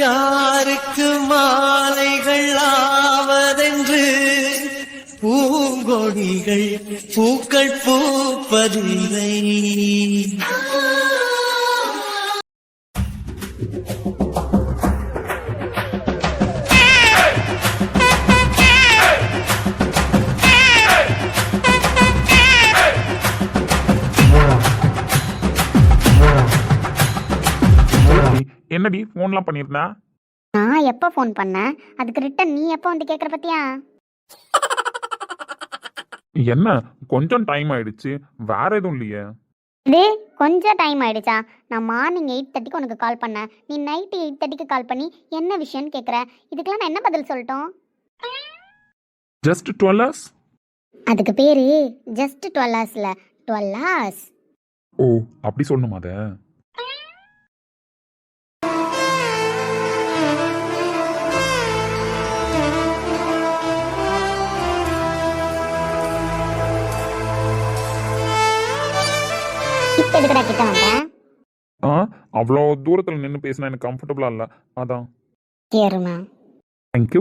யாருக்கு மாலைகள் ஆவதென்று பூங்கொடிகள் பூக்கள் பூப்பதில்லை. ஃபோன்லாம் பண்ணியிருந்தா? நான் எப்போ ஃபோன் பண்ணேன்? அதுக்கு ரிட்டன் நீ எப்போ வந்து கேட்குற பத்தியா? என்ன? கொஞ்சம் டைம் ஆயிடுச்சு. வேற எதுவும் இல்லையே. இது கொஞ்சம் டைம் ஆயிடுச்சா? நான் மார்னிங் எயிட் தேர்ட்டிக்கு உனக்கு கால் பண்ணேன். நீ நைட்டு எயிட் தேர்ட்டிக்கு கால் பண்ணி என்ன விஷயம்னு கேட்குற இதுக்கெல்லாம் நான் என்ன பதில் சொல்லட்டும்? ஜஸ்ட் டுவெல் ஹவர்ஸ் அதுக்கு பேரு ஜஸ்ட் டுவெல் ஹவர்ஸில் டுவெல் ஹவர்ஸ் ஓ அப்படி சொல்லணுமா அத? இப்போ எதுக்குடா கிட்ட வந்தேன் ஆ அவ்வளோ தூரத்தில் நின்று பேசினா எனக்கு கம்ஃபர்டபுளாக இல்லை. அதான். கேருமா. தேங்க்யூ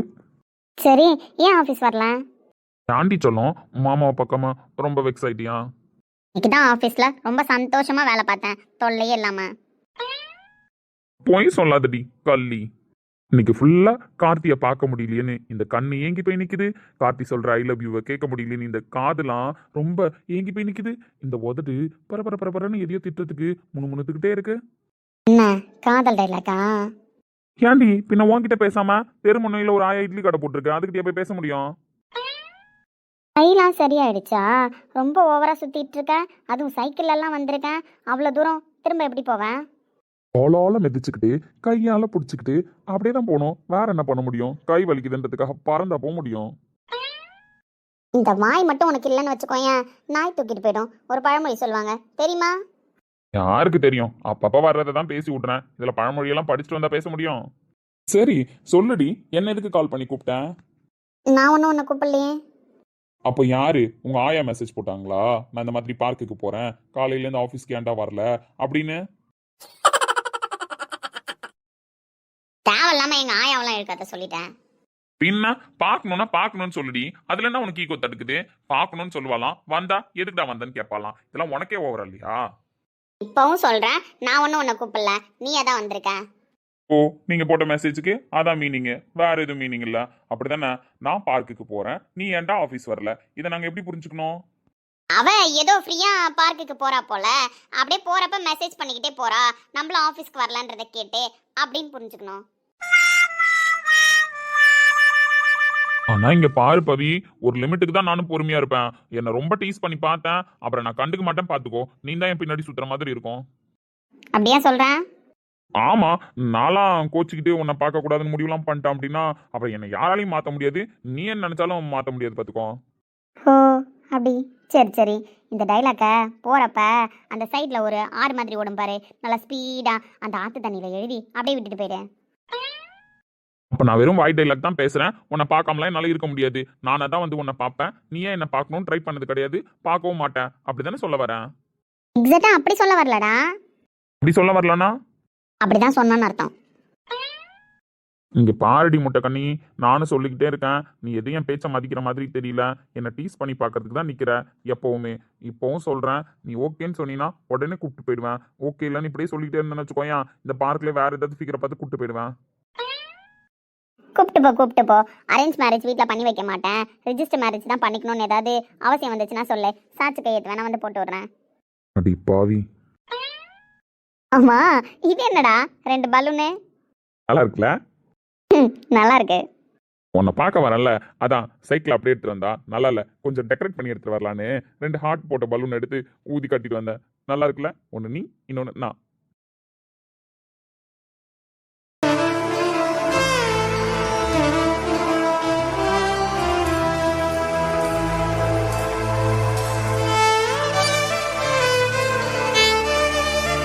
சரி ஏன் ஆஃபீஸ் வரல? ஆண்டி சொல்லும் மாமாவை பக்கமா ரொம்ப வெக்ஸ் ஆயிட்டியா? இன்னைக்கு தான் ஆஃபீஸில் ரொம்ப சந்தோஷமாக வேலை பார்த்தேன் தொல்லையே இல்லாமல் போய் சொல்லாதடி கள்ளி. இன்னைக்கு ஃபுல்லா கார்த்தியை பார்க்க முடியலையேன்னு. இந்த கண்ணு ஏங்கி போய் நிக்குது. கார்த்தி சொல்ற ஐ லவ் யூவை கேட்க முடியலையேன்னு இந்த காதுலாம் ரொம்ப ஏங்கி போய் நிக்குது. இந்த உதடு பரபர பரபரன்னு எதையோ திட்டத்துக்கு முணுமுணுத்துக்கிட்டே இருக்கு. என்ன? காதல் டைலாக்கா ஏன்டி பின்ன உன்கிட்ட பேசாம தெருமுனையில ஒரு ஆயா இட்லி கடை போட்டிருக்கு. அதுக்கிட்டே போய் பேச முடியும்? கையெல்லாம் சரியாயிடுச்சா? ரொம்ப ஓவரா சுத்திட்டு இருக்க. அதுவும் சைக்கிள் எல்லாம் வந்திருக்கேன். அவ்வளோ தூரம் திரும்ப எப்படி போவேன்? தோளால மிதிச்சுக்கிட்டு கையால பிடிச்சிக்கிட்டு அப்படியே தான் போகணும் வேற என்ன பண்ண முடியும்? கை வலிக்குதுன்றதுக்காக பறந்தா போக முடியும். இந்த வாய் மட்டும் உனக்கு இல்லைன்னு வச்சுக்கோயேன் நாய் தூக்கிட்டு போயிடும். ஒரு பழமொழி சொல்லுவாங்க. தெரியுமா? யாருக்கு தெரியும்? அப்பப்ப வர்றதை தான் பேசி விட்றேன் இதுல பழமொழியெல்லாம் படிச்சுட்டு வந்தா பேச முடியும். சரி சொல்லுடி. என்ன எதுக்கு கால் பண்ணி கூப்பிட்டேன்? நான் ஒன்றும் உன்னை கூப்பிடலையே. அப்போ யாரு? உங்க ஆயா மெசேஜ் போட்டாங்களா? நான் இந்த மாதிரி பார்க்குக்கு போறேன். காலையில இருந்து ஆபீஸ்க்கு ஏன்டா வரல. அப்படின்னு தேவையில்லாம இருக்காத சொல்லிட்டேன். பின்ன பார்க்கணும்னா பார்க்கணும்னு சொல்லுடி. அதுல என்ன உனக்கு ஈகோ தடுக்குது? பார்க்கணும்னு சொல்லுவாளாம். வந்தா எதுக்குடா வந்தேன்னு கேட்பாலாம் இதெல்லாம் உனக்கே ஓவர் இல்லையா? இப்பவும் சொல்றேன். நான் ஒன்றும் உன்னை கூப்பிடல. நீயே தான் வந்திருக்க? ஓ நீங்க போட்ட மெசேஜுக்கு அதான் மீனிங் வேற எதுவும் மீனிங் இல்ல. அப்படிதானே? நான் பார்க்குக்கு போறேன். நீ ஏன்டா ஆபீஸ் வரல? இதை நாங்க எப்படி புரிஞ்சுக்கணும்? அவ ஏதோ ஃப்ரீயா பார்க்குக்கு போறா போல. அப்படியே போறப்ப மெசேஜ் பண்ணிக்கிட்டே போறா. நம்மளும் ஆஃபீஸ்க்கு வரலன்றத கேட்டு அப்படின்னு புரிஞ்சுக்கணும். ஆனா இங்க பாரு பவி ஒரு லிமிட்டுக்கு தான் நானும் பொறுமையா இருப்பேன். என்ன ரொம்ப டீஸ் பண்ணி பார்த்தேன். அப்புறம் நான் கண்டுக்க மாட்டேன் பாத்துக்கோ நீ தான் என் பின்னாடி சுத்துற மாதிரி இருக்கும். அப்படியே சொல்றேன் ஆமா நான்லாம் கோச்சிக்கிட்டு உன்னை பார்க்க கூடாதுன்னு முடிவுலாம் பண்ணிட்டேன் அப்படின்னா அப்புறம் என்னை யாராலையும் மாத்த முடியாது. நீ என்ன நினைச்சாலும் மாத்த முடியாது பாத்துக்கோ ஓ அப்படி. சரி சரி. இந்த டைலாக்கை போகிறப்ப அந்த சைடில் ஒரு ஆறு மாதிரி ஓடும் பாரு. நல்லா ஸ்பீடாக அந்த ஆற்று தண்ணியில் எழுதி அப்படியே விட்டுட்டு போயிடு அப்ப நான் வெறும் வாய் டைலாக் தான் பேசுறேன். உன்னை பார்க்காமலாம் என்னால இருக்க முடியாது. நானா தான் வந்து உன்னை பார்ப்பேன். நீ ஏன் என்ன பார்க்கணும்னு ட்ரை பண்ணது கிடையாது. பார்க்கவும் மாட்டேன். அப்படிதானே சொல்ல வரேன்? எக்ஸாக்டாக அப்படி சொல்ல வரலடா. அப்படி சொல்ல வரலனா? அப்படி தான் சொன்னான்னு அர்த்தம். இங்க பாரடி முட்டை கண்ணி நானும் சொல்லிக்கிட்டே இருக்கேன். நீ எதையும் பேச்ச மதிக்கிற மாதிரி தெரியல. என்ன டீஸ் பண்ணி பார்க்கறதுக்கு தான் நிக்கிற. எப்பவுமே. இப்பவும் சொல்றேன். நீ ஓகேன்னு சொன்னீங்கன்னா உடனே கூப்பிட்டு போயிடுவேன். ஓகே இல்லைன்னு இப்படியே சொல்லிக்கிட்டே இருந்தேன்னு வச்சுக்கோயேன். இந்த பார்க்ல வேற ஏதாவது ஃபிகரை பார்த்து கூப்பிட்டு போயிடுவேன். கூப்பிட்டு போ கூப்பிட்டு போ அரேஞ்ச் மேரேஜ் வீட்டில் பண்ணி வைக்க மாட்டேன். ரிஜிஸ்டர் மேரேஜ் தான் பண்ணிக்கணும்னு ஏதாவது அவசியம் வந்துச்சுன்னா சொல்லு. சாட்சி கையெழுத்து வேணா வந்து போட்டு விடுறேன். அடி பாவி. ஆமா இது என்னடா? ரெண்டு பலூனு? நல்லா இருக்குல்ல? நல்லா இருக்கு. உன்னை பார்க்க வரல அதான் சைக்கிள் அப்படியே எடுத்துட்டு வந்தா. நல்லா இல்ல கொஞ்சம் டெக்கரேட் பண்ணி எடுத்துட்டு வரலான்னு. ரெண்டு ஹார்ட் போட்ட பலூன் எடுத்து ஊதி கட்டிட்டு வந்தேன். நல்லா இருக்குல்ல? ஒன்னு நீ இன்னொன்னு நான்.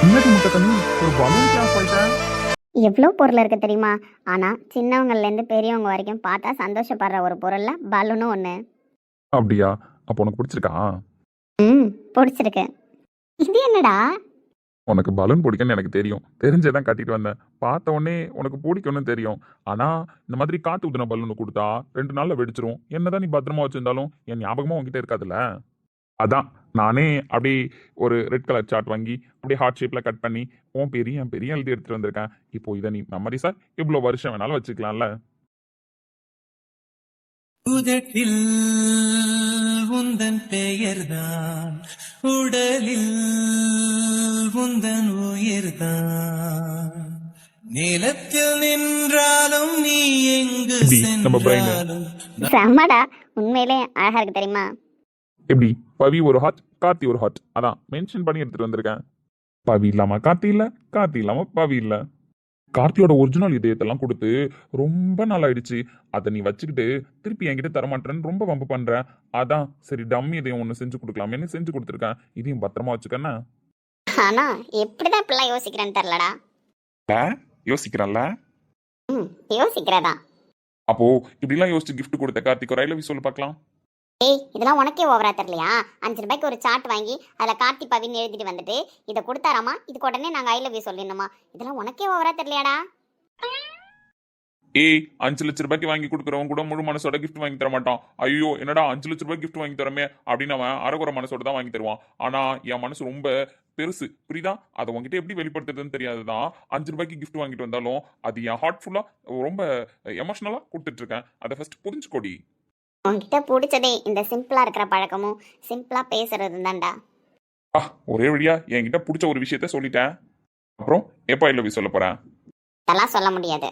இன்னைக்கு முட்டை தண்ணி ஒரு பலூன் கிளாஸ் போயிட்டேன் எவ்வளோ பொருள் இருக்கு தெரியுமா? ஆனால் சின்னவங்கள்லேருந்து பெரியவங்க வரைக்கும் பார்த்தா சந்தோஷப்படுற ஒரு பொருளில் பலூனும் ஒன்று அப்படியா? அப்போ உனக்கு பிடிச்சிருக்கா? ம் பிடிச்சிருக்கு. இது என்னடா? உனக்கு பலூன் பிடிக்கும்னு எனக்கு தெரியும். தெரிஞ்சே தான் கட்டிட்டு வந்தேன். பார்த்த உடனே உனக்கு பிடிக்கும்னு தெரியும். ஆனா இந்த மாதிரி காத்து ஊதுன பலூன் கொடுத்தா ரெண்டு நாள்ல வெடிச்சிரும். என்னதான் நீ பத்திரமா வச்சிருந்தாலும் என் ஞாபகமா உன்கிட்ட இருக்காதுல்ல? அதான். நானே அப்படியே ஒரு ரெட் கலர் சார்ட் வாங்கி அப்படியே ஹார்ட் ஷேப்ல கட் பண்ணி உன் பெரிய பெரிய எழுதி எடுத்துட்டு வந்திருக்கேன். இப்போ இதை நீ மெமரிஸா இவ்வளோ வருஷம் வேணாலும் வச்சுக்கலாம்ல? உதட்டில் உந்தன் பெயர்தான் உடலில் உந்தன் உயிர்தான். நிலத்தில் நின்றாலும் நீ எங்கு. சென்றாலும் செம்மடா. உண்மையிலே அழகா இருக்கு தெரியுமா? எப்படி? பவி ஒரு ஹாட் கார்த்தி ஒரு ஹாட் அதான் மென்ஷன் பண்ணி எடுத்துட்டு வந்திருக்கேன். பவி இல்லாம கார்த்தி இல்ல கார்த்தி இல்லாம பவி இல்ல. கார்த்தியோட ஒரிஜினல் இதயத்தெல்லாம் கொடுத்து ரொம்ப நாள் ஆயிடுச்சு அதை நீ வச்சுக்கிட்டு திருப்பி என்கிட்ட தரமாட்டேன்னு ரொம்ப வம்பு பண்ற. அதான் சரி டம்மி இதயம் ஒன்று செஞ்சு கொடுக்கலாமேன்னு செஞ்சு கொடுத்துருக்கேன். இதையும் பத்திரமா வச்சுக்கண்ணா ஆனா எப்படிதான் இப்படிலாம் யோசிக்கிறேன்னு தெரிலடா யோசிக்கிறல்ல யோசிக்கிறதா அப்போ இப்படிலாம் யோசிச்சு gift கொடுத்த கார்த்திக் ஒரு ஐ லவ் சொல்லு பார்க்கலாம். ஏய் இதெல்லாம் உனக்கே ஓவரா தெரியலையா? அஞ்சு ரூபாய்க்கு ஒரு சார்ட் வாங்கி அதில் கார்த்தி பவின்னு எழுதிட்டு வந்துட்டு இதை கொடுத்தாராமா? இதுக்கு உடனே நாங்கள் ஐ லவ் யூ சொல்லிடணுமா? இதெல்லாம் உனக்கே ஓவரா தெரியலையாடா? ஏய் அஞ்சு லட்ச ரூபாய்க்கு வாங்கி கொடுக்குறவங்க கூட முழு மனசோட கிஃப்ட் வாங்கி தர மாட்டான். ஐயோ என்னடா அஞ்சு லட்ச ரூபாய் கிஃப்ட் வாங்கி தரமே அப்படின்னு அவன் அரைகுறை மனசோட தான் வாங்கி தருவான். ஆனா என் மனசு ரொம்ப பெருசு. புரியுதா? அதை உங்ககிட்ட எப்படி வெளிப்படுத்துறதுன்னு தெரியாதுதான். அஞ்சு ரூபாய்க்கு கிஃப்ட் வாங்கிட்டு வந்தாலும் அது என் ஹார்ட்ஃபுல்லா ரொம்ப எமோஷனலா கொடுத்துட்டு இருக்கேன். அதை ஃபர்ஸ்ட் புரிஞ்சுக்கோடி. உன்கிட்ட பிடிச்சதே இந்த சிம்பிளா இருக்கிற பழக்கமும் சிம்பிளா பேசுறது தான்டா ஆ ஒரே வழியா என்கிட்ட பிடிச்ச ஒரு விஷயத்த சொல்லிட்டேன். அப்புறம் எப்போ லவ் சொல்ல போறேன் இதெல்லாம் சொல்ல முடியாது.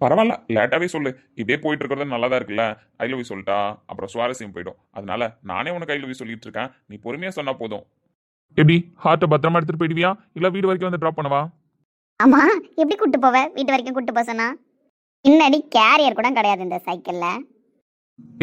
பரவாயில்ல லேட்டாவே சொல்லு. இதே போயிட்டு இருக்கிறது நல்லா தான் இருக்குல்ல. ஐ லவ் சொல்லிட்டா அப்புறம் சுவாரஸ்யம் போயிடும். அதனால நானே உனக்கு ஐ லவ் சொல்லிட்டு இருக்கேன். நீ பொறுமையா சொன்னா போதும். எப்படி ஹார்ட்டை பத்திரமா எடுத்துட்டு போயிடுவியா? இல்ல வீடு வரைக்கும் வந்து டிராப் பண்ணவா? ஆமா எப்படி கூட்டு போவ? வீட்டு வரைக்கும் கூட்டு போக சொன்னா? பின்னாடி கேரியர் கூட கிடையாது இந்த சைக்கிள்ல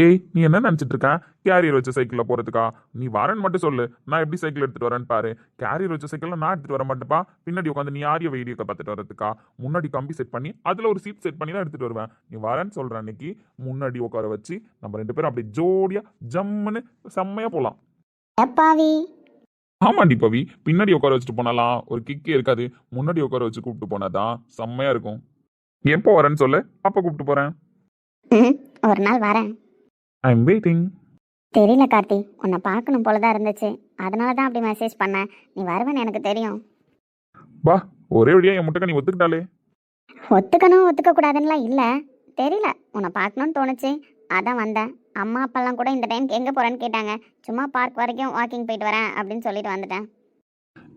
ஏய் நீ என்ன நினைச்சிட்டு இருக்க? கேரியர் வச்ச சைக்கிள்ல போறதுக்கா? நீ வரேன்னு மட்டும் சொல்லு. நான் எப்படி சைக்கிள் எடுத்துட்டு வரேன்னு பாரு. கேரியர் வச்ச சைக்கிள்ல நான் எடுத்துட்டு வர மாட்டேப்பா. பின்னாடி உட்காந்து நீ ஆரிய வீடியோ பார்த்துட்டு வரதுக்கா முன்னாடி கம்பி செட் பண்ணி அதுல ஒரு சீட் செட் பண்ணி தான் எடுத்துட்டு வருவேன். நீ வரேன்னு சொல்ற அன்னைக்கு முன்னாடி உட்கார வச்சு நம்ம ரெண்டு பேரும் அப்படியே ஜோடியா ஜம்முன்னு செம்மையா போலாம். எப்பாவி ஆமாண்டி பவி. பின்னாடி உட்கார வச்சுட்டு போனாலாம். ஒரு கிக்கே இருக்காது. முன்னாடி உட்கார வச்சு கூப்பிட்டு போனாதான் செம்மையா இருக்கும். எப்போ வரேன்னு சொல்லு. அப்போ கூப்பிட்டு போறேன். ம், ஒரு நாள் வரேன். ஐ எம் வெயிட்டிங் தெரியல கார்த்தி. உன்னை பார்க்கணும் போலதான் இருந்துச்சு. அதனால தான் அப்படி மெசேஜ் பண்ணேன் நீ வருவேன்னு எனக்கு தெரியும். வா ஒரே வழியா என் முட்டைக்க நீ ஒத்துக்கிட்டாலே ஒத்துக்கணும் ஒத்துக்க கூடாதுன்னுலாம் இல்லை. தெரியல உன்னை பார்க்கணும்னு தோணுச்சு. அதான் வந்தேன். அம்மா அப்பாலாம் கூட இந்த டைம்க்கு எங்கே போகிறேன்னு கேட்டாங்க. சும்மா பார்க் வரைக்கும் வாக்கிங் போயிட்டு வரேன் அப்படின்னு சொல்லிட்டு வந்துட்டேன்.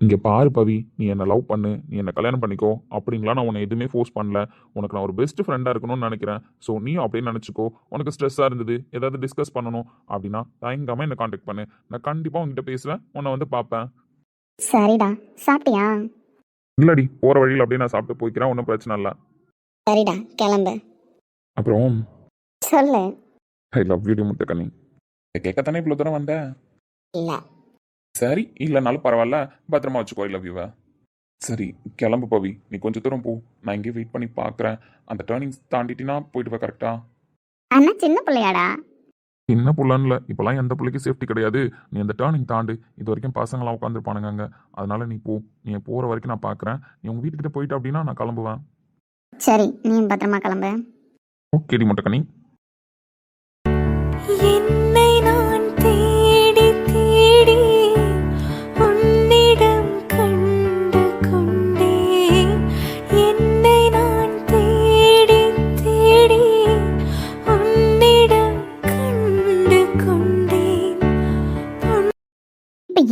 இங்க பாரு பவி நீ என்ன லவ் பண்ணு நீ என்ன கல்யாணம் பண்ணிக்கோ அப்படிங்களா நான் உன்னை எதுவுமே ஃபோர்ஸ் பண்ணல. உனக்கு நான் ஒரு பெஸ்ட் ஃப்ரெண்டா இருக்கணும்னு நினைக்கிறேன். ஸோ நீயும் அப்படியே நினைச்சுக்கோ. உனக்கு ஸ்ட்ரெஸ்ஸா இருந்தது ஏதாவது டிஸ்கஸ் பண்ணணும் அப்படின்னா தயங்காம என்ன காண்டாக்ட் பண்ணு. நான் கண்டிப்பா உன்கிட்ட பேசுவேன் உன்னை வந்து பார்ப்பேன். சரிடா சாப்பிட்டியா? இல்லடி போற வழியில் அப்படியே நான் சாப்பிட்டு போய்க்கிறேன் ஒன்றும் பிரச்சனை இல்லை. சரிடா கிளம்பு. அப்புறம்? சொல்லு. ஐ லவ் யூ முட்டை கண்ணி கேட்கத்தானே இவ்வளோ தூரம் வந்தேன் இல்லை. சரி இல்லைனாலும் பரவாயில்ல. பத்திரமா வச்சுக்கோ ஐ லவ் யூவை சரி கிளம்பு பவி. நீ கொஞ்சம் தூரம் போ. நான் இங்கே வெயிட் பண்ணி பார்க்குறேன். அந்த டேர்னிங்ஸ் தாண்டிட்டினா போயிட்டு வா கரெக்டா அண்ணா சின்ன பிள்ளையாடா? சின்ன புள்ளன்னு இல்லை. இப்போலாம் எந்த பிள்ளைக்கும் சேஃப்டி கிடையாது. நீ அந்த டேர்னிங் தாண்டு. இது வரைக்கும் பசங்களாம் உட்காந்துருப்பானுங்க அங்கே அதனால நீ போ. நீ போகிற வரைக்கும் நான் பார்க்குறேன். நீ உங்கள் வீட்டுக்கிட்ட போயிட்ட அப்படின்னா நான் கிளம்புவேன். சரி நீ பத்திரமா கிளம்பு. ஓகேடி முட்டைக்கண்ணி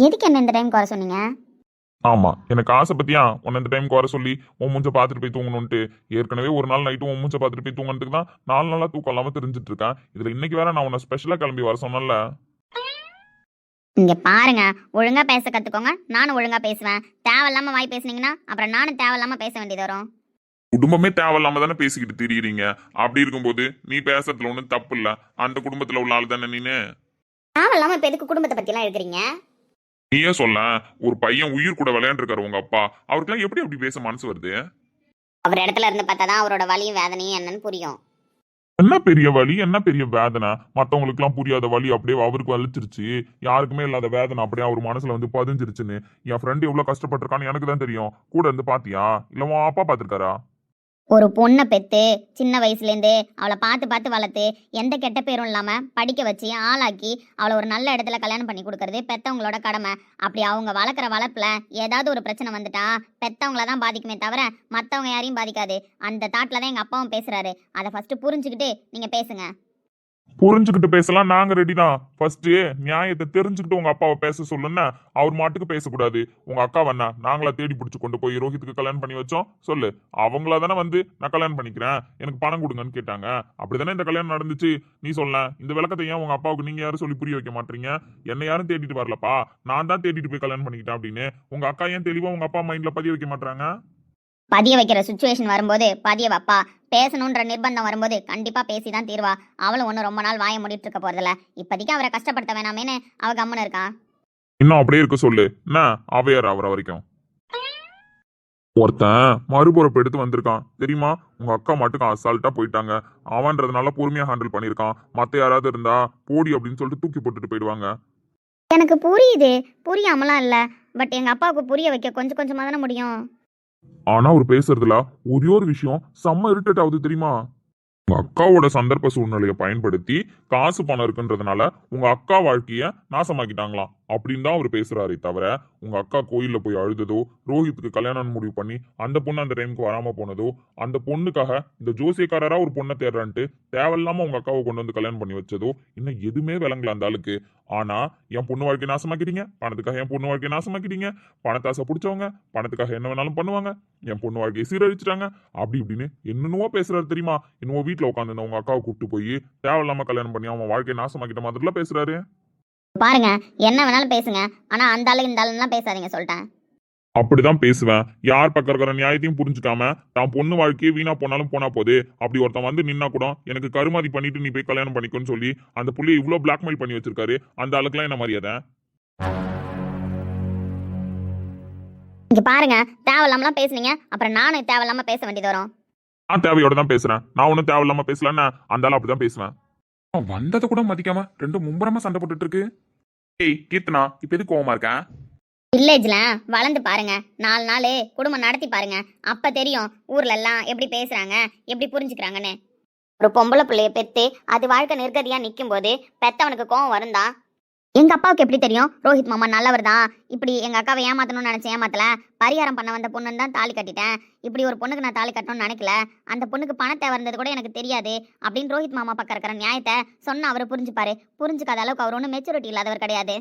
எதுக்கு என்ன இந்த டைம் குறை சொன்னீங்க? ஆமாம் எனக்கு ஆசை பற்றியா உன்னை இந்த டைமுக்கு வர சொல்லி உன் மூஞ்ச பார்த்துட்டு போய் தூங்கணுன்ட்டு ஏற்கனவே ஒரு நாள் நைட்டு உன் மூஞ்ச பார்த்துட்டு போய் தூங்கினதுக்கு தான் நாலு நாளாக தூக்கம் இல்லாமல் தெரிஞ்சிட்டு இருக்கேன். இதில் இன்னைக்கு வேற நான் உன்னை ஸ்பெஷலாக கிளம்பி வர சொன்னேன்ல. இங்க பாருங்க ஒழுங்கா பேச கத்துக்கோங்க. நானும் ஒழுங்கா பேசுவேன். தேவையில்லாம வாய் பேசுனீங்கன்னா அப்புறம் நானும் தேவையில்லாம பேச வேண்டியது வரும். குடும்பமே தேவையில்லாம தானே பேசிக்கிட்டு திரியுறீங்க. அப்படி இருக்கும்போது நீ பேசுறதுல ஒன்றும் தப்பு இல்லை. அந்த குடும்பத்தில் உள்ள ஆள் தானே நீனு? தேவையில்லாம இப்ப எதுக்கு குடும்பத்தை பத்தி எல்லாம் எடுக்கிறீங்க? நீயே சொல்ல ஒரு பையன் உயிர் கூட விளையாண்டுருக்காரு உங்க அப்பா. அவருக்கெல்லாம் எப்படி அப்படி பேச மனசு வருது? அவர் இடத்துல இருந்து பார்த்தா தான் அவரோட வலியும் வேதனையும் என்னன்னு புரியும். என்ன பெரிய வலி என்ன பெரிய வேதனை? மத்தவங்களுக்கு எல்லாம் புரியாத வலி அப்படியே அவருக்கு வலிச்சிருச்சு யாருக்குமே இல்லாத வேதனை அப்படியே அவர் மனசுல வந்து பதிஞ்சிருச்சுன்னு. என் ஃப்ரெண்டு எவ்வளவு கஷ்டப்பட்டிருக்கான்னு எனக்கு தான் தெரியும். கூட இருந்து பாத்தியா? இல்ல உன் அப்பா பாத்திருக்காரா ஒரு பொண்ணை பெற்று சின்ன வயசுலேருந்தே அவளை பார்த்து பார்த்து வளர்த்து எந்த கெட்ட பேரும் இல்லாமல் படிக்க வச்சு ஆளாக்கி அவளை ஒரு நல்ல இடத்துல கல்யாணம் பண்ணி கொடுக்கறது பெற்றவங்களோட கடமை. அப்படி அவங்க வளர்க்குற வளர்ப்பில் ஏதாவது ஒரு பிரச்சனை வந்துட்டா பெற்றவங்கள தான் பாதிக்குமே தவிர மற்றவங்க யாரையும் பாதிக்காது. அந்த தாட்டில் தான் எங்கள் அப்பாவும் பேசுகிறாரு அதை ஃபஸ்ட்டு புரிஞ்சுக்கிட்டு நீங்கள் பேசுங்கள் புரிஞ்சுக்கிட்டு பேசலாம். நாங்க ரெடி தான். ஃபர்ஸ்ட் நியாயத்தை தெரிஞ்சுக்கிட்டு உங்க அப்பாவை பேச சொல்லுன்னா அவர் மாட்டுக்கு பேசக்கூடாது. உங்க அக்கா வேணா நாங்களா தேடி பிடிச்சி கொண்டு போய் ரோஹித்துக்கு கல்யாணம் பண்ணி வச்சோம். சொல்லு. அவங்களா தானே வந்து நான் கல்யாணம் பண்ணிக்கிறேன். எனக்கு பணம் கொடுங்கன்னு கேட்டாங்க. அப்படிதானே இந்த கல்யாணம் நடந்துச்சு? நீ சொல்ல இந்த விளக்கத்தை ஏன் உங்க அப்பாவுக்கு நீங்க யாரும் சொல்லி புரிய வைக்க மாட்டீங்க? என்ன யாரும் தேடிட்டு வரலப்பா. நான் தான் தேடிட்டு போய் கல்யாணம் பண்ணிக்கிட்டேன் அப்படின்னு. உங்க அக்கா ஏன் தெளிவா உங்க அப்பா மைண்ட்ல பதிய வைக்க மாட்டாங்க பதிய வைக்கிற சுச்சுவேஷன் வரும்போது பதிய வைப்பா. பேசணுன்ற நிர்பந்தம் வரும்போது கண்டிப்பா பேசி தான் தீர்வா. அவளும் ஒன்றும் ரொம்ப நாள் வாய மூடிட்டு இருக்க போறதில்ல. இப்போதைக்கு அவரை கஷ்டப்படுத்த வேணாமேன்னு அவ கம்முன்னு இருக்கா? இன்னும் அப்படியே இருக்க சொல்லு. என்ன? அவையார் அவரை வரைக்கும். ஒருத்தன் மறுபொறுப்பு எடுத்து வந்திருக்கான். தெரியுமா? உங்க அக்கா மட்டும் அசால்ட்டா போயிட்டாங்க. அவன்றதுனால பொறுமையா ஹேண்டில் பண்ணிருக்கான் மத்த யாராவது இருந்தா போடி அப்படின்னு சொல்லிட்டு தூக்கி போட்டுட்டு போயிடுவாங்க. எனக்கு புரியுது. புரியாமலாம் இல்லை. பட் எங்கள் அப்பாவுக்கு புரிய வைக்க கொஞ்சம் கொஞ்சமாக தானே முடியும். ஆனா அவர் பேசுறதுல ஒரே ஒரு விஷயம் செம்ம இரிட்டேட் ஆகுது தெரியுமா? உங்க அக்காவோட சந்தர்ப்ப சூழ்நிலையை பயன்படுத்தி காசு பணம் இருக்குன்றதுனால உங்க அக்கா வாழ்க்கைய நாசமாக்கிட்டாங்களாம். அப்படின்னு தான் அவர் பேசுறாரே தவிர உங்க அக்கா கோயில்ல போய் அழுததோ ரோஹித்துக்கு கல்யாணம் முடிவு பண்ணி அந்த பொண்ணு அந்த டைமுக்கு வராம போனதோ அந்த பொண்ணுக்காக இந்த ஜோசியக்காரரா ஒரு பொண்ணை தேடுறான்ட்டு தேவையில்லாம உங்க அக்காவை கொண்டு வந்து கல்யாணம் பண்ணி வச்சதோ இன்னும் எதுவுமே விளங்கல அந்த ஆளுக்கு. ஆனா என் பொண்ணு வாழ்க்கை நாசமாக்கிட்டீங்க. பணத்துக்காக என் பொண்ணு வாழ்க்கையை நாசமாக்கிட்டீங்க. பணத்தாசை பிடிச்சவங்க பணத்துக்காக என்ன வேணாலும் பண்ணுவாங்க. என் பொண்ணு வாழ்க்கையை சீரழிச்சிட்டாங்க. அப்படி இப்படின்னு என்னென்னவோ பேசுறாரு தெரியுமா? என்னவோ வீட்டுல உட்காந்து உங்க அக்காவை கூப்பிட்டு போய் தேவையில்லாம கல்யாணம் பண்ணி அவன் வாழ்க்கையை நாசமாக்கிட்ட மாதிரிலாம் பேசுறாரு. பாருங்க என்ன வேணாலும் பேசுங்க. ஆனால் அந்த ஆளு இந்த ஆளுலாம் பேசாதீங்க சொல்லிட்டேன். அப்படிதான் பேசுவேன். யார் பக்கம் இருக்கிற நியாயத்தையும் புரிஞ்சுக்காம தான் பொண்ணு வாழ்க்கையே வீணா போனாலும் போனா போது அப்படி ஒருத்தன் வந்து நின்னா கூட எனக்கு கருமாதி பண்ணிட்டு நீ போய் கல்யாணம் பண்ணிக்கோன்னு சொல்லி அந்த புள்ளைய இவ்வளவு பிளாக்மெயில் பண்ணி வச்சிருக்காரு. அந்த ஆளுக்கெல்லாம் என்ன மரியாதை? இங்கே பாருங்க தேவையில்லாமலாம் பேசுனீங்க. அப்புறம் நானும் தேவையில்லாம பேச வேண்டியது வரும். நான் தேவையோட தான் பேசுறேன். நான் ஒன்றும் தேவையில்லாம பேசலன்னா அந்த ஆள் அப்படிதான் பேசுவேன். வந்ததை கூட மதிக்காம ரெண்டு மும்பரமா சண்டை போட்டுட்டு இருக்கு. ஏய் கீர்த்தனா இப்ப எது கோவமா இருக்க? வில்லேஜ்ல வளர்ந்து பாருங்க. நாலு நாள் குடும்பம் நடத்தி பாருங்க. அப்ப தெரியும் ஊர்ல எல்லாம் எப்படி பேசுறாங்க எப்படி புரிஞ்சுக்கிறாங்கன்னு. ஒரு பொம்பளை பிள்ளைய பெத்து அது வாழ்க்கை நிர்கதியா நிற்கும் போது பெத்தவனுக்கு கோவம் வருந்தா எங்க அப்பாவுக்கு எப்படி தெரியும்? ரோஹித் மாமா நல்லவர் தான் இப்படி எங்க அக்காவை ஏமாத்தணும்னு நினைச்சேன் ஏமாத்தல? பரிகாரம் பண்ண வந்த பொண்ணுன்னு தான் தாலி கட்டிட்டேன். இப்படி ஒரு பொண்ணுக்கு நான் தாலி கட்டணும்னு நினைக்கல. அந்த பொண்ணுக்கு பணத்தை வந்தது கூட எனக்கு தெரியாது. அப்படின்னு ரோஹித் மாமா பக்கம் இருக்கிற நியாயத்தை சொன்னா அவர் புரிஞ்சுப்பாரு. புரிஞ்சுக்காத அளவுக்கு அவர் ஒன்றும் மெச்சூரிட்டி இல்லாதவர் கிடையாது.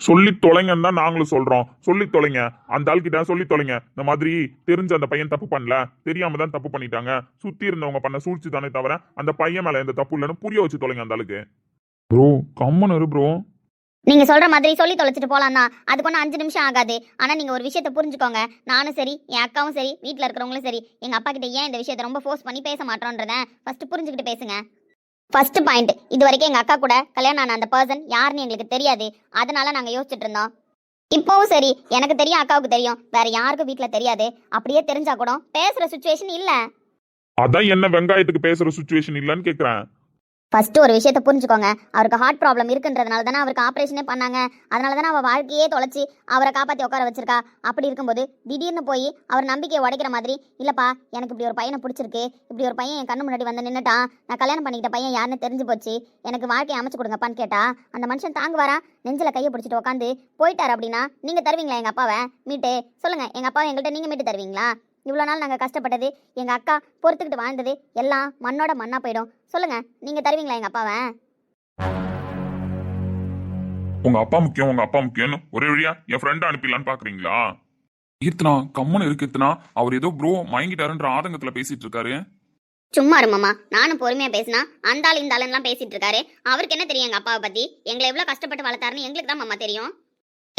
சொல்லி தொலைங்கன்னு தான் நாங்களும் சொல்றோம். சொல்லி தொலைங்க. அந்த ஆள்கிட்ட சொல்லி தொலைங்க. இந்த மாதிரி தெரிஞ்ச அந்த பையன் தப்பு பண்ணல. தெரியாம தான் தப்பு பண்ணிட்டாங்க. சுத்தி இருந்தவங்க பண்ண சூழ்ச்சி தானே தவிர அந்த பையன் மேல எந்த தப்பு இல்லைன்னு புரிய வச்சு தொலைங்க அந்த ஆளுக்கு. ப்ரோ கம்மனு ப்ரோ நீங்க சொல்ற மாதிரி சொல்லி தொலைச்சிட்டு போலாம் தான். அதுக்கு ஒன்றும் அஞ்சு நிமிஷம் ஆகாது. ஆனா நீங்க ஒரு விஷயத்த புரிஞ்சுக்கோங்க. நானும் சரி என் அக்காவும் சரி வீட்டில் இருக்கிறவங்களும் சரி எங்க அப்பா கிட்ட ஏன் இந்த விஷயத்த ரொம்ப ஃபோர்ஸ் பண்ணி பேச மாட்டோன்றத ஃபர்ஸ்ட் புரிஞ்சுக்கிட்டு பேசுங்க. ஃபர்ஸ்ட் பாயிண்ட் இது வரைக்கும் எங்க அக்கா கூட கல்யாணம் ஆன அந்த பர்சன் யாருன்னு எங்களுக்கு தெரியாது. அதனால நாங்க யோசிச்சுட்டு இருந்தோம். இப்போவும் சரி எனக்கு தெரியும் அக்காவுக்கு தெரியும். வேற யாருக்கும் வீட்டில் தெரியாது. அப்படியே தெரிஞ்சா கூட பேசுற சுச்சுவேஷன் இல்ல. அதான் என்ன வெங்காயத்துக்கு பேசுற சுச்சுவேஷன் இல்லைன்னு கேக்குறேன். ஃபர்ஸ்ட் ஒரு விஷயத்த புரிஞ்சுக்கோங்க. அவருக்கு ஹார்ட் ப்ராப்ளம் இருக்குன்றதுனால தானே அவருக்கு ஆப்ரேஷனே பண்ணாங்க. அதனால தானே அவள் வாழ்க்கையே தொலைச்சி அவரை காப்பாற்றி உட்கார வச்சிருக்கா. அப்படி இருக்கும்போது திடீர்னு போய் அவர் நம்பிக்கையை உடைக்கிற மாதிரி இல்லைப்பா எனக்கு இப்படி ஒரு பையனை பிடிச்சிருக்கு. இப்படி ஒரு பையன் என் கண்ணு முன்னாடி வந்து நின்னுட்டான். நான் கல்யாணம் பண்ணிக்கிட்ட பையன் யாருன்னு தெரிஞ்சு போச்சு. எனக்கு வாழ்க்கையை அமைச்சு கொடுங்கப்பான்னு கேட்டா அந்த மனுஷன் தாங்குவாரா? நெஞ்சில் கையை பிடிச்சிட்டு உட்காந்து போயிட்டார் அப்படின்னா நீங்கள் தருவீங்களா எங்கள் அப்பாவை? மீட்டு. சொல்லுங்கள் எங்கள் அப்பாவை எங்கள்கிட்ட நீங்கள் மீட்டு தருவீங்களா? இவ்வளோ நாள் நாங்கள் கஷ்டப்பட்டது எங்கள் அக்கா பொறுத்துக்கிட்டு வாழ்ந்தது எல்லாம் மண்ணோட மண்ணா போயிடும். சொல்லுங்க நீங்க தருவீங்களா எங்கள் அப்பாவை? உங்க அப்பா முக்கியம் உங்க அப்பா முக்கியம்னு ஒரே வழியா என் ஃப்ரெண்ட் அனுப்பிடலான்னு பாக்குறீங்களா? கீர்த்தனா கம்மனு இருக்கு கீர்த்தனா. அவர் ஏதோ ப்ரோ மயங்கிட்டாருன்ற ஆதங்கத்துல பேசிட்டு இருக்காரு. சும்மா இருமாமா நானும் பொறுமையா பேசினா அந்த ஆள் இந்த ஆளுலாம் பேசிட்டு இருக்காரு. அவருக்கு என்ன தெரியும் எங்க அப்பாவை பத்தி? எங்களை எவ்வளவு கஷ்டப்பட்டு வளர்த்தாருன்னு எங்களுக்கு தான் மாமா தெரியும்.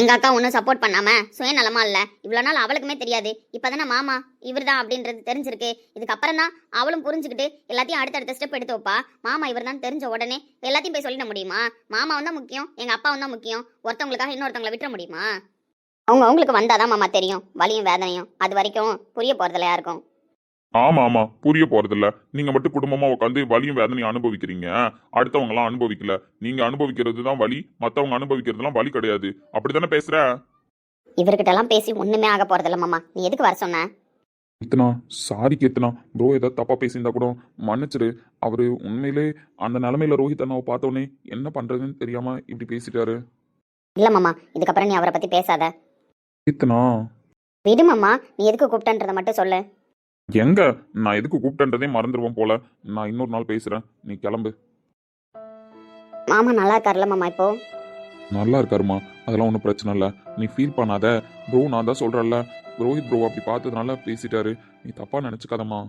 எங்கள் அக்கா ஒன்றும் சப்போர்ட் பண்ணாமல் சுயநலமா இல்லை. இவ்வளோ நாள் அவளுக்குமே தெரியாது. இப்பதானே மாமா இவர்தான் அப்படின்றது தெரிஞ்சிருக்கு. இதுக்கப்புறம் தான் அவளும் புரிஞ்சுக்கிட்டு எல்லாத்தையும் அடுத்தடுத்த ஸ்டெப் எடுத்து வைப்பா. மாமா இவர் தான் தெரிஞ்ச உடனே எல்லாத்தையும் போய் சொல்லிட முடியுமா? மாமாவும் தான் முக்கியம் எங்கள் அப்பாவும் தான் முக்கியம். ஒருத்தவங்களுக்காக இன்னொருத்தவங்களை விட்டுற முடியுமா? அவங்க அவங்களுக்கு வந்தாதான் மாமா தெரியும். வலியும் வேதனையும். அது வரைக்கும் புரிய போறதில்ல யாருக்கும் ஆமா ஆமா. புரிய போறதில்ல. நீங்க மட்டும் குடும்பமா உட்காந்து வலியும் வேதனையும் அனுபவிக்கிறீங்க. அடுத்தவங்க எல்லாம் அனுபவிக்கல. நீங்க அனுபவிக்கிறது தான் வலி. மத்தவங்க அனுபவிக்கிறதுலாம் வலி கிடையாது. அப்படித்தானே பேசுற? இவர்கிட்ட எல்லாம் பேசி ஒண்ணுமே ஆக போறதில்ல மாமா. நீ எதுக்கு வர சொன்ன? கீர்த்தனா சாரி கீர்த்தனா. ப்ரோ ஏதாவது தப்பா பேசியிருந்தா கூட மன்னிச்சிரு. அவரு உண்மையிலே அந்த நிலைமையில ரோஹித் அண்ணாவை பார்த்தோன்னே என்ன பண்றதுன்னு தெரியாம இப்படி பேசிட்டாரு. இல்ல மாமா. இதுக்கப்புறம் நீ அவரை பத்தி பேசாத. கீர்த்தனா. விடு மாமா. நீ எதுக்கு கூப்பிட்டன்றத மட்டும் சொல்லு. எங்க? நான் எதுக்கு கூப்பிட்டன்றதே மறந்துடுவேன் போல. நான் இன்னொரு நாள் பேசுறேன். நீ கிளம்பு. மாமா நல்லா இருக்கார்ல மாமா இப்போ? நல்லா இருக்காருமா. அதெல்லாம் ஒன்றும் பிரச்சனை இல்லை. நீ ஃபீல் பண்ணாத. ப்ரோ நான் தான் சொல்கிறேன்ல ரோஹித் ப்ரோ அப்படி பார்த்ததுனால பேசிட்டாரு. நீ தப்பாக நினச்சிக்காதம்மா.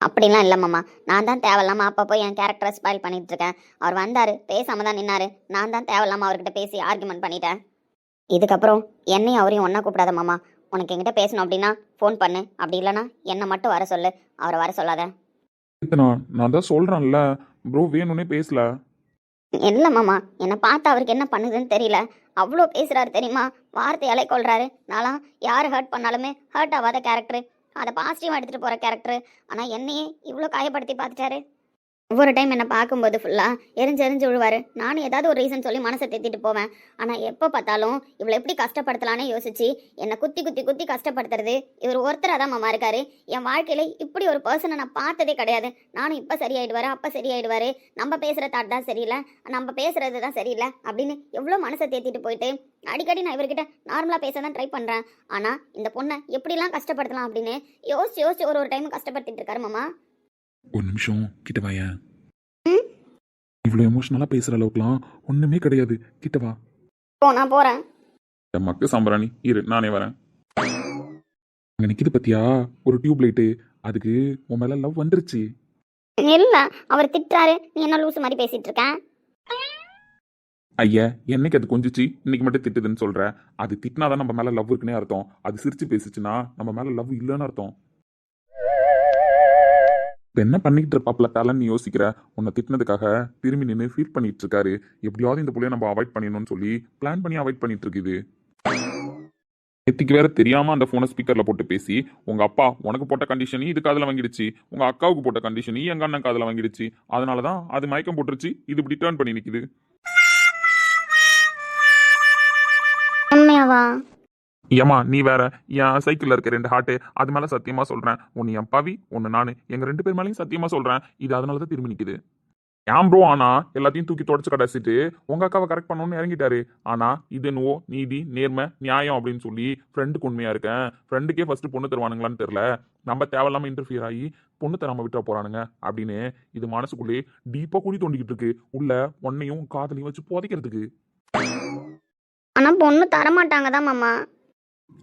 அப்படிலாம் இல்லை மாமா. நான் தான் தேவையில்லாம அப்பப்போ என் கேரக்டரை ஸ்பாயில் பண்ணிட்டு இருக்கேன். அவர் வந்தாரு பேசாம தான் நின்னாரு. நான் தான் தேவையில்லாம அவர்கிட்ட பேசி ஆர்குமெண்ட் பண்ணிட்டேன். இதுக்கப்புறம் என்னையும் அவரையும் ஒன்றா கூப்பிடாத மாமா. உனக்கு என்கிட்ட பேசணும் அப்படின்னா ஃபோன் பண்ணு. அப்படி இல்லைன்னா என்னை மட்டும் வர சொல்லு. அவரை வர சொல்லாத. நான் நான் தான் சொல்கிறேன்ல ப்ரோ வேணும்னே பேசல. இல்லை மாமா. என்னை பார்த்து அவருக்கு என்ன பண்ணுதுன்னு தெரியல. அவ்வளோ பேசுகிறாரு தெரியுமா? வார்த்தை அலை கொள்றாரு. நான்லாம் யார் ஹர்ட் பண்ணாலுமே ஹர்ட் ஆகாத கேரக்டர் அதை பாசிட்டிவாக எடுத்துகிட்டு போகிற கேரக்டர் ஆனால் என்னையே இவ்வளோ காயப்படுத்தி பார்த்துட்டாரு. ஒவ்வொரு டைம் என்னை பார்க்கும்போது ஃபுல்லாக எரிஞ்சு எரிஞ்சு விழுவார். நானும் ஏதாவது ஒரு ரீசன் சொல்லி மனசை தேத்திட்டு போவேன். ஆனால் எப்போ பார்த்தாலும் இவளை எப்படி கஷ்டப்படுத்தலான்னு யோசிச்சு என்னை குத்தி குத்தி குத்தி கஷ்டப்படுத்துறது. இவர் ஒருத்தராக தான் மாமா இருக்காரு. என் வாழ்க்கையில் இப்படி ஒரு பர்சனை நான் பார்த்ததே கிடையாது. நானும் இப்போ சரியாயிடுவார் அப்போ சரியாயிடுவார். நம்ம பேசுகிற தாட் தான் சரியில்லை. நம்ம பேசுகிறது தான் சரியில்லை அப்படின்னு எவ்வளோ மனசை தேத்திட்டு போயிட்டு அடிக்கடி நான் இவர்கிட்ட நார்மலாக பேச தான் ட்ரை பண்ணுறேன் ஆனால் இந்த பொண்ணை எப்படிலாம் கஷ்டப்படுத்தலாம் அப்படின்னு யோசிச்சு யோசிச்சு ஒரு ஒரு டைம் கஷ்டப்படுத்திட்டு இருக்காரு மாமா. ஒரு நிமிஷம் கிட்ட வாயா. ம்? இவ்வளோ எமோஷனலாக பேசுகிற அளவுக்குலாம் ஒன்றுமே கிடையாது. கிட்ட வா. போ நான் போகிறேன் என் மக்கு சாம்பிராணி. இரு நானே வரேன். அங்கே நிற்கிது பத்தியா? ஒரு டியூப் லைட்டு அதுக்கு உன் மேலே லவ் வந்துருச்சு. இல்லை அவர் திட்டுறாரு. நீ என்ன லூசு மாதிரி பேசிட்டு இருக்கேன் ஐயா என்னைக்கு அது கொஞ்சிச்சு? இன்னைக்கு மட்டும் திட்டுதுன்னு சொல்ற. அது திட்டினாதான் நம்ம மேல லவ் இருக்குன்னே அர்த்தம். அது சிரிச்சு பேசுச்சுன்னா நம்ம மேல லவ் இல்லைன்னு அர்த்தம். இப்போ என்ன பண்ணிக்கிட்டு இருப்பாப்ல தலன்னு யோசிக்கிற? உன்னை திட்டினதுக்காக திரும்பி நின்று ஃபீல் பண்ணிட்டு இருக்காரு. எப்படியாவது இந்த புள்ளைய நம்ம அவாய்ட் பண்ணிடணும்னு சொல்லி பிளான் பண்ணி அவாய்ட் பண்ணிட்டு இருக்குது. நேத்திக்கு வேற தெரியாம அந்த போனை ஸ்பீக்கர்ல போட்டு பேசி உங்க அப்பா உனக்கு போட்ட கண்டிஷனையும் இது காதில் வாங்கிடுச்சு. உங்க அக்காவுக்கு போட்ட கண்டிஷனையும் எங்க அண்ணன் காதில் வாங்கிடுச்சு. அதனாலதான் அது மயக்கம் போட்டுருச்சு. இது இப்படி டேர்ன் பண்ணி நிற்குது உண்மையாவா? ஏமா நீ வேற என் சைக்கிளில் இருக்க ரெண்டு ஹார்ட்டு அது மேலே சத்தியமாக சொல்கிறேன் ஒன்று என் பவி ஒன்று நான் எங்கள் ரெண்டு பேர் மேலேயும் சத்தியமாக சொல்கிறேன் இது அதனாலதான் திரும்பி நிற்குது ஏன் ப்ரோ ஆனா எல்லாத்தையும் தூக்கி தொடச்சு கடைசிட்டு உங்க அக்காவை கரெக்ட் பண்ணணும்னு இறங்கிட்டாரு. ஆனால் இது என்னவோ நீதி நேர்மை நியாயம் அப்படின்னு சொல்லி ஃப்ரெண்டுக்கு உண்மையாக இருக்கேன். ஃப்ரெண்டுக்கே ஃபஸ்ட்டு பொண்ணு தருவானுங்களான்னு தெரில நம்ம தேவையில்லாமல் இன்டர்ஃபியர் ஆகி பொண்ணு தராமல் விட்டா போறானுங்க அப்படின்னு இது மனசுக்குள்ளே டீப்பாக குழி தோண்டிக்கிட்டு இருக்கு. உள்ள ஒன்னையும் காதலையும் வச்சு புதைக்கிறதுக்கு. ஆனால் பொண்ணு தரமாட்டாங்க தான் மாமா.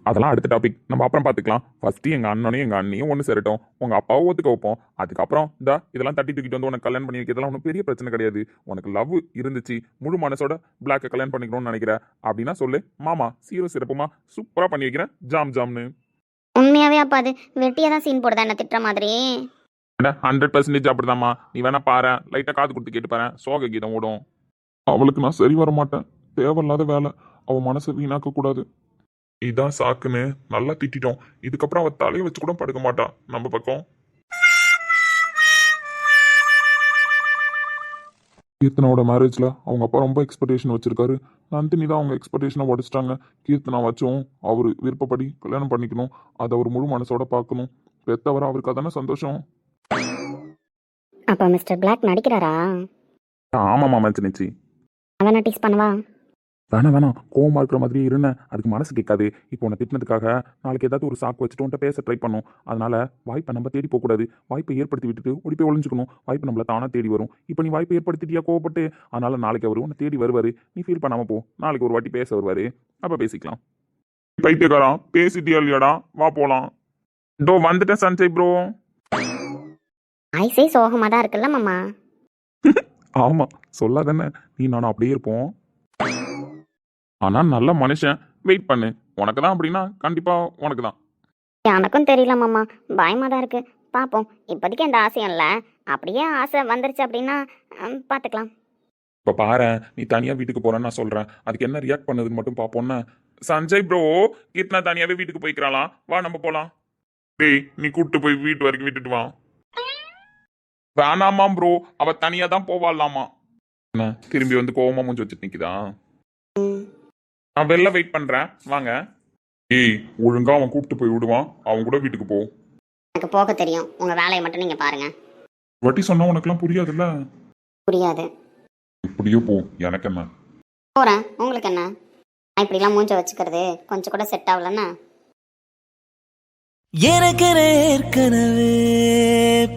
அதெல்லாம் அடுத்த டாபிக் நம்ம அப்புறம் பார்த்துக்கலாம். ஃபர்ஸ்ட் எங்க அண்ணனையும் எங்க அண்ணியும் ஒன்று சேரட்டும். உங்க அப்பாவை ஒத்துக்க வைப்போம். அதுக்கப்புறம் இந்த இதெல்லாம் தட்டி தூக்கிட்டு வந்து உனக்கு கல்யாணம் பண்ணி வைக்கிறதுலாம் ஒன்றும் பெரிய பிரச்சனை கிடையாது. உனக்கு லவ் இருந்துச்சு. முழு மனசோட பிளாக்கை கல்யாணம் பண்ணிக்கணும்னு நினைக்கிற. அப்படின்னா சொல்லு மாமா சீரோ சிறப்புமா? சூப்பரா பண்ணி வைக்கிறேன். ஜாம் ஜாம்னு. உண்மையாவே அப்பா அது வெட்டியாக தான் சீன் போடுதா? என்ன திட்டுற மாதிரி. ஹண்ட்ரட் பர்சன்டேஜ் அப்படிதாம்மா. நீ வேணா பாரு. லைட்டா காது கொடுத்து கேட்டு பாரு. சோக கீதம் ஓடும். அவளுக்கு நான் சரி வர மாட்டேன் தேவையில்லாத வேலை. அவ மனசை வீணாக்க கூடாது. இதான் சாக்குன்னு நல்லா திட்டிட்டோம். இதுக்கப்புறம் அவ தலையை வச்சு கூட படுக்க மாட்டா. நம்ம பக்கம். கீர்த்தனாவோட மேரேஜ்ல அவங்க அப்பா ரொம்ப எக்ஸ்பெக்டேஷன் வச்சிருக்காரு. நந்தினி தான் அவங்க எக்ஸ்பெக்டேஷனை உடைச்சிட்டாங்க. கீர்த்தனா வச்சும் அவர் விருப்பப்படி கல்யாணம் பண்ணிக்கணும். அதை அவர் முழு மனசோட பார்க்கணும். பெத்தவர அவருக்கு அதானே சந்தோஷம்? அப்போ மிஸ்டர் பிளாக் நடிக்கிறாரா? ஆமாம்மா மச்சினிச்சி அவனை டீஸ் பண்ணவா வேணாம் வேணாம். கோவமா இருக்கிற மாதிரி இருந்தேன் அதுக்கு மனசு கேட்காது. இப்போ உன்னை திட்டினதுக்காக நாளைக்கு ஏதாவது ஒரு சாக்கு வச்சுட்டு உன்ட்ட பேச ட்ரை பண்ணும். அதனால வாய்ப்பை நம்ம தேடி போகக்கூடாது. வாய்ப்பை ஏற்படுத்தி விட்டுட்டு ஓடி போய் ஒளிஞ்சுக்கணும். வாய்ப்பு நம்மள தானா தேடி வரும். இப்போ நீ வாய்ப்பை ஏற்படுத்திட்டியா கோவப்பட்டு? அதனால நாளைக்கு அவர் உன்னை தேடி வருவாரு. நீ ஃபீல் பண்ணாம போ. நாளைக்கு ஒரு வாட்டி பேச வருவாரு. அப்ப பேசிக்கலாம். பைத்தியக்காரன் பேசிட்டியா இல்லையாடா? வா போலாம். இதோ வந்துட்டேன் சஞ்சய் ப்ரோ ஐசே சோகமாக தான் இருக்குல்ல மாமா? ஆமா சொல்லாதானே நீ நானும் அப்படியே இருப்போம். ஆனா நல்ல மனுஷன். வெயிட் பண்ணு. உனக்கு தான் அப்படின்னா கண்டிப்பா உனக்கு தான் எனக்கும் தெரியல மாமா. பயமாக தான் இருக்கு. பார்ப்போம் இப்போதைக்கு அந்த ஆசையும் இல்லை. அப்படியே ஆசை வந்துருச்சு அப்படின்னா ம், பார்த்துக்கலாம் இப்ப பாரு நீ தனியா வீட்டுக்கு போறேன்னு நான் சொல்றேன். அதுக்கு என்ன ரியாக்ட் பண்ணுதுன்னு மட்டும் பாப்போம்னா. சஞ்சய் ப்ரோ கீர்த்தனா தனியாவே வீட்டுக்கு போய்க்கிறாளாம் வா நம்ம போலாம். டேய் நீ கூப்பிட்டு போய் வீட்டு வரைக்கும் விட்டுட்டு வா. வேணாமா ப்ரோ அவ தனியா தான் போவாளாமா. என்ன திரும்பி வந்து கோவமா மூஞ்சி வச்சுட்டு நிக்குதா? நான் வெளில வெயிட் பண்றேன். வாங்க. ஏய் ஒழுங்கா அவன் கூப்பிட்டு போய் விடுவான். அவன் கூட வீட்டுக்கு போ. எனக்கு போக தெரியும். உங்கள் வேலையை மட்டும் நீங்கள் பாருங்கள் வட்டி சொன்னா உனக்குலாம் புரியாதுல்ல? புரியாது. இப்படியோ போ. எனக்கு என்ன? போகிறேன் உங்களுக்கு என்ன? நான் இப்படிலாம் மூஞ்ச வச்சுக்கிறது கொஞ்சம் கூட செட் ஆகலன்னா? எனக்கென ஏற்கனவே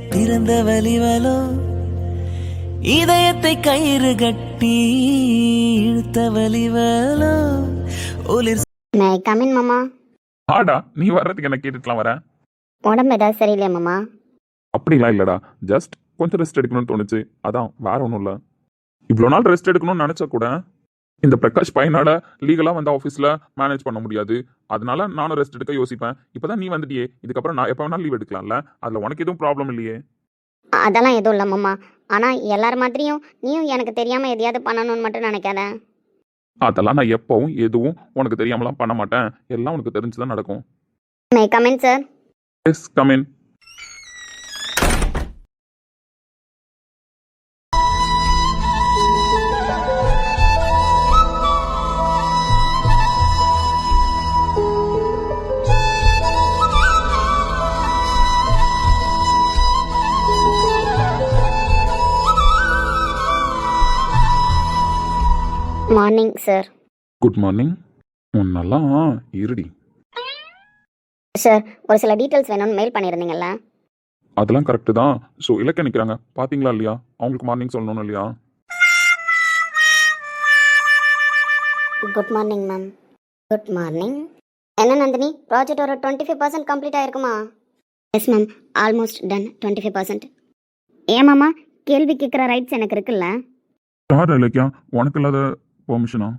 பிறந்த வலிவலோ இதயத்தை கயிறு கட்டி இழுத்த வலிவலோ? ஒளிர் மே கமின் மாமா. ஆடா நீ வர்றதுக்கு என்ன கேட்டுட்டுலாம் வரேன் உடம்பு ஏதாவது சரியில்லையா மாமா? அப்படிலாம் இல்லடா. ஜஸ்ட் கொஞ்சம் ரெஸ்ட் எடுக்கணும்னு தோணுச்சு. அதான் வேற ஒன்றும் இல்லை. இவ்வளோ நாள் ரெஸ்ட் எடுக்கணும்னு நினச்சா கூட இந்த பிரகாஷ் பையனால லீகலாக வந்து ஆஃபீஸில் மேனேஜ் பண்ண முடியாது. அதனால நானும் ரெஸ்ட் எடுக்க யோசிப்பேன். இப்போதான் நீ வந்துட்டியே. இதுக்கப்புறம் நான் எப்போ வேணாலும் லீவ் எடுக்கலாம்ல. அதில் உனக்கு எதுவும் ப்ராப்ளம் இல்லையே. அதெல்லாம் எதுவும் இல்லை மாமா. ஆனால் எல்லார் மாதிரியும் நீயும் எனக்கு தெரியாமல் எதையாவது பண்ணணும்னு மட்டும் நினைக்காத. அதெல்லாம் நான் எப்பவும் எதுவும் உனக்கு தெரியாமலாம் பண்ண மாட்டேன். எல்லாம் உனக்கு தெரிஞ்சு தான் நடக்கும் may come in sir yes come in sir. Good morning உன்னெல்லாம் இருடி. சார் ஒரு சில டீட்டெயில்ஸ் வேணும்னு மெயில் பண்ணியிருந்தீங்கல்ல? அதெல்லாம் கரெக்டு தான். ஸோ இலக்க நிற்கிறாங்க பார்த்தீங்களா இல்லையா? அவங்களுக்கு மார்னிங் சொல்லணும் இல்லையா? Good morning ma'am good morning என்ன நந்தினி? ப்ராஜெக்ட் ஒரு twenty five percent complete ஆயிருக்குமா? Yes ma'am almost done twenty five percent ஏமாம்மா கேள்வி கேட்குற ரைட்ஸ் எனக்கு இருக்குல்ல? யார் இலக்கியா? உனக்கு இல்லாத பெர்மிஷனா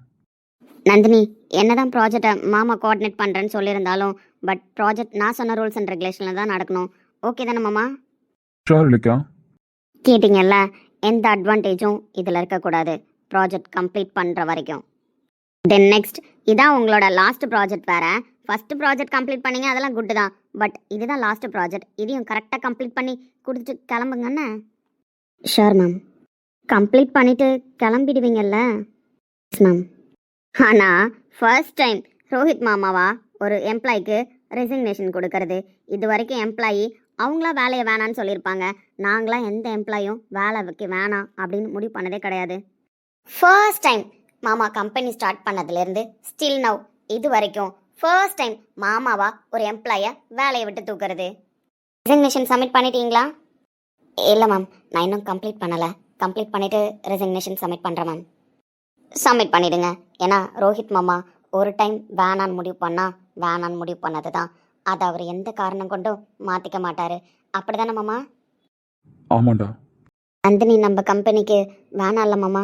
நந்தினி என்னதான் ப்ராஜெக்டை மாமா கோஆர்டினேட் பண்ணுறேன்னு சொல்லியிருந்தாலும் பட் ப்ராஜெக்ட் நான் சொன்ன ரூல்ஸ் அண்ட் ரெகுலேஷனில் தான் நடக்கணும். ஓகே தானே மாமா? ஷார் இலக்கியா. கேட்டிங்கல்ல எந்த அட்வான்டேஜும் இதில் இருக்கக்கூடாது. ப்ராஜெக்ட் கம்ப்ளீட் பண்ணுற வரைக்கும். தென் நெக்ஸ்ட் இதான் உங்களோட லாஸ்ட் ப்ராஜெக்ட் வேற. ஃபர்ஸ்ட் ப்ராஜெக்ட் கம்ப்ளீட் பண்ணீங்க அதெல்லாம் குட்டு தான். பட் இதுதான் லாஸ்ட் ப்ராஜெக்ட் இதையும் கரெக்டாக கம்ப்ளீட் பண்ணி கொடுத்துட்டு கிளம்புங்கண்ணே ஷோர் மேம் கம்ப்ளீட் பண்ணிட்டு கிளம்பிடுவீங்கல்ல? மேம் ஆனால் ஃபர்ஸ்ட் டைம் ரோஹித் மாமாவா ஒரு எம்ப்ளாய்க்கு ரெசிக்னேஷன் கொடுக்கறது? இது வரைக்கும் எம்ப்ளாயி அவங்களா வேலையை வேணான்னு சொல்லியிருப்பாங்க. நாங்களாம் எந்த எம்ப்ளாயும் வேலை வைக்க வேணாம் அப்படின்னு முடிவு பண்ணதே கிடையாது. ஃபர்ஸ்ட் டைம் மாமா கம்பெனி ஸ்டார்ட் பண்ணதுலேருந்து ஸ்டில் நவ் இது வரைக்கும் ஃபர்ஸ்ட் டைம் மாமாவா ஒரு எம்ப்ளாயை வேலையை விட்டு தூக்குறது? ரெசிக்னேஷன் சப்மிட் பண்ணிட்டீங்களா? இல்லை மேம் நான் இன்னும் கம்ப்ளீட் பண்ணலை. கம்ப்ளீட் பண்ணிவிட்டு ரெசிக்னேஷன் சப்மிட் பண்ணுறேன் மேம் சப்மிட் பண்ணிடுங்க. ஏன்னா ரோஹித் மாமா ஒரு டைம் வேணான்னு முடிவு பண்ணா வேணான்னு முடிவு பண்ணது தான் அதை அவர் எந்த காரணம் கொண்டும் மாற்றிக்க மாட்டார். அப்படி தானே மாமா? ஆமாண்டா. நந்தினி நம்ம கம்பெனிக்கு வேணாம் இல்லை மாமா?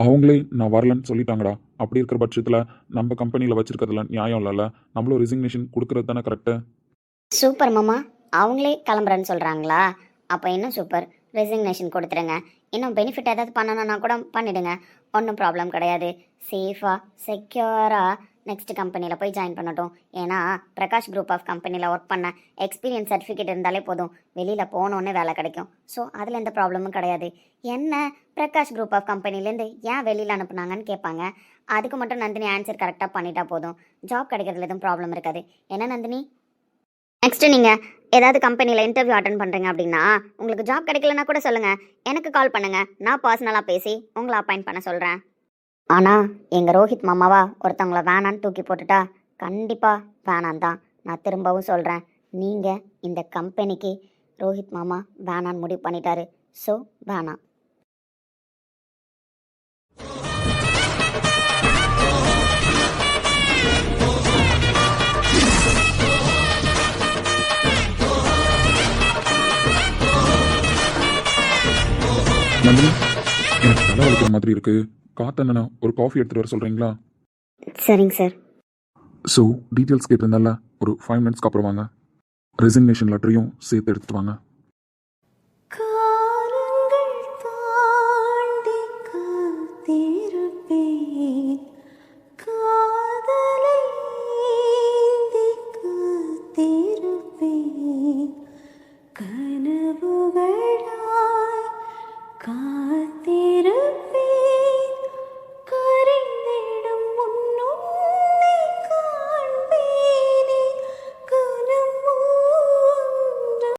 அவங்களே நான் வரலன்னு சொல்லிட்டாங்கடா. அப்படி இருக்கிற பட்சத்தில் நம்ம கம்பெனியில் வச்சிருக்கிறதுல நியாயம் இல்லைல்ல நம்மளும் ரெசிக்னேஷன் கொடுக்கறது தானே கரெக்டு சூப்பர் மாமா. அவங்களே கிளம்புறேன்னு சொல்கிறாங்களா அப்போ இன்னும் சூப்பர் ரெசிக்னேஷன் கொடுத்துருங்க. இன்னும் பெனிஃபிட் ஏதாவது பண்ணணும்னா கூட பண்ணிடுங்க. ஒன்றும் ப்ராப்ளம் கிடையாது. சேஃபாக செக்யூராக நெக்ஸ்ட் கம்பெனியில் போய் ஜாயின் பண்ணட்டும். ஏன்னா பிரகாஷ் குரூப் ஆஃப் கம்பெனியில் ஒர்க் பண்ண எக்ஸ்பீரியன்ஸ் சர்டிஃபிகேட் இருந்தாலே போதும். வெளியில் போனோன்னே வேலை கிடைக்கும். ஸோ அதில் எந்த ப்ராப்ளமும் கிடையாது. என்ன பிரகாஷ் குரூப் ஆஃப் கம்பெனிலேருந்து ஏன் வெளியில் அனுப்புனாங்கன்னு கேட்பாங்க. அதுக்கு மட்டும் நந்தினி ஆன்சர் கரெக்டாக பண்ணிட்டா போதும். ஜாப் கிடைக்கிறதுல எதுவும் ப்ராப்ளம் இருக்காது. என்ன நந்தினி? நெக்ஸ்ட் நீங்கள் ஏதாவது கம்பெனியில் இன்டர்வியூ அட்டன் பண்ணுறீங்க அப்படின்னா உங்களுக்கு ஜாப் கிடைக்கலனா கூட சொல்லுங்கள் எனக்கு கால் பண்ணுங்கள் நான் பர்சனலாக பேசி உங்களை அப்பாயிண்ட் பண்ண சொல்கிறேன் ஆனால் எங்கள் ரோஹித் மாமாவா ஒருத்தவங்கள வேணான்னு தூக்கி போட்டுட்டா கண்டிப்பாக வேணான் தான். நான் திரும்பவும் சொல்கிறேன் நீங்கள் இந்த கம்பெனிக்கு ரோஹித் மாமா வேணான்னு முடிவு பண்ணிட்டாரு. ஸோ வேணாம். நந்தினி எனக்கு தலை வலிக்கிற மாதிரி இருக்கு. காத்தண்ணனா ஒரு காஃபி எடுத்துட்டு வர சொல்றீங்களா? சரிங்க சார் ஸோ டீட்டெயில்ஸ் கேட்டிருந்தால ஒரு ஃபைவ் மினிட்ஸ்க்கு அப்புறம் வாங்க. ரெசிக்னேஷன் லெட்டரையும் சேர்த்து எடுத்துட்டு வாங்க.